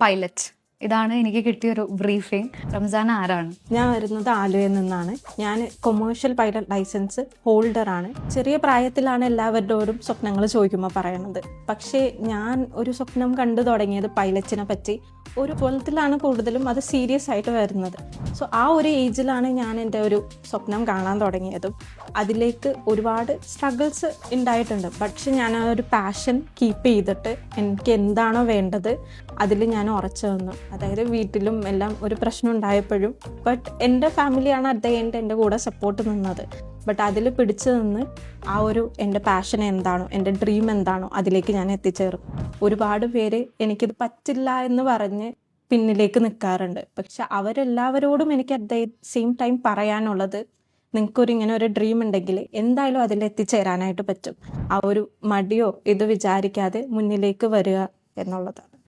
Pilot. ഇതാണ് എനിക്ക് കിട്ടിയ ഒരു ബ്രീഫിംഗ്. റംസാന ആരാണ്? ഞാൻ വരുന്നത് ആലുവയിൽ നിന്നാണ്. ഞാൻ കൊമേഴ്ഷ്യൽ പൈലറ്റ് ലൈസൻസ് ഹോൾഡർ ആണ്. ചെറിയ പ്രായത്തിലാണ് എല്ലാവരുടെയും സ്വപ്നങ്ങൾ ചോദിക്കുമ്പോൾ പറയണത്. പക്ഷേ ഞാൻ ഒരു സ്വപ്നം കണ്ടു തുടങ്ങിയത് പൈലറ്റിനെ പറ്റി. ഒരു ട്വൽത്തിലാണ് കൂടുതലും അത് സീരിയസ് ആയിട്ട് വരുന്നത്. സോ ആ ഒരു ഏജിലാണ് ഞാൻ എന്റെ ഒരു സ്വപ്നം കാണാൻ തുടങ്ങിയതും. അതിലേക്ക് ഒരുപാട് സ്ട്രഗിൾസ് ഉണ്ടായിട്ടുണ്ട്. പക്ഷെ ഞാൻ ആ ഒരു പാഷൻ കീപ്പ് ചെയ്തിട്ട് എനിക്ക് എന്താണോ വേണ്ടത് അതിൽ ഞാൻ ഉറച്ചു വന്നു അതായത് വീട്ടിലും എല്ലാം ഒരു പ്രശ്നം ഉണ്ടായപ്പോഴും. ബട്ട് എന്റെ ഫാമിലിയാണ് അറ്റ് എൻഡ് എന്റെ കൂടെ സപ്പോർട്ട് നിന്നത്. ബട്ട് അതിൽ പിടിച്ചു നിന്ന് ആ ഒരു എന്റെ പാഷൻ എന്താണോ എന്റെ ഡ്രീം എന്താണോ അതിലേക്ക് ഞാൻ എത്തിച്ചേരും. ഒരുപാട് പേര് എനിക്കിത് പറ്റില്ല എന്ന് പറഞ്ഞ് പിന്നിലേക്ക് നിൽക്കാറുണ്ട് പക്ഷെ അവരെല്ലാവരോടും എനിക്ക് അറ്റ് ദ സെയിം ടൈം പറയാനുള്ളത് നിങ്ങൾക്കൊരു ഇങ്ങനെ ഒരു ഡ്രീം ഉണ്ടെങ്കിൽ എന്തായാലും അതിൽ എത്തിച്ചേരാനായിട്ട് പറ്റും. ആ ഒരു മടിയോ ഇത് വിചാരിക്കാതെ മുന്നിലേക്ക് വരിക എന്നുള്ളതാണ്.